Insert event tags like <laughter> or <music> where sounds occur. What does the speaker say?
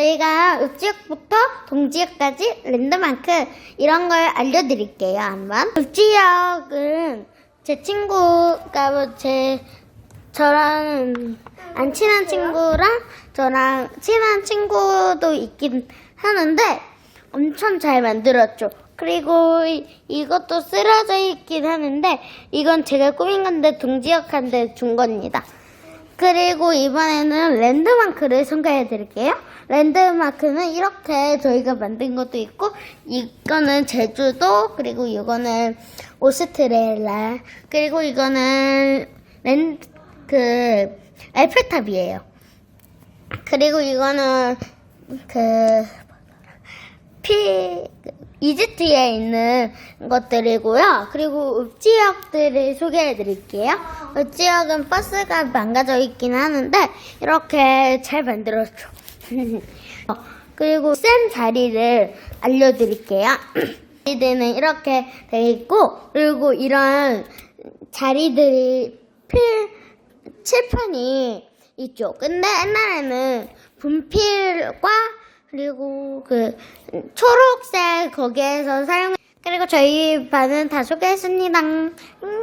저희가 읍지역부터 동지역까지 랜드마크 이런 걸 알려드릴게요, 한번. 읍지역은 제 친구가 뭐제 저랑 안 친한 친구랑 저랑 친한 친구도 있긴 하는데 엄청 잘 만들었죠. 그리고 이- 이것도 쓰러져 있긴 하는데 이건 제가 꾸민 건데 동지역한테 준 겁니다. 그리고 이번에는 랜드마크를 소개해 드릴게요. 랜드마크는 이렇게 저희가 만든 것도 있고, 이거는 제주도, 그리고 이거는 오스트레일라, 그리고 이거는 랜, 그, 에펠탑이에요. 그리고 이거는 그, 피, 이집트에 있는 것들이고요. 그리고 읍지역들을 소개해 드릴게요. 읍지역은 버스가 망가져 있긴 하는데, 이렇게 잘 만들었죠. <laughs> 어, 그리고 센 자리를 알려드릴게요. <clears throat> 자리들은 이렇게 돼 있고, 그리고 이런 자리들이 필, 칠판이 있죠. 근데 옛날에는 분필과 그리고 그 초록색 거기에서 사용 그리고 저희 반은 다 소개했습니다. 음.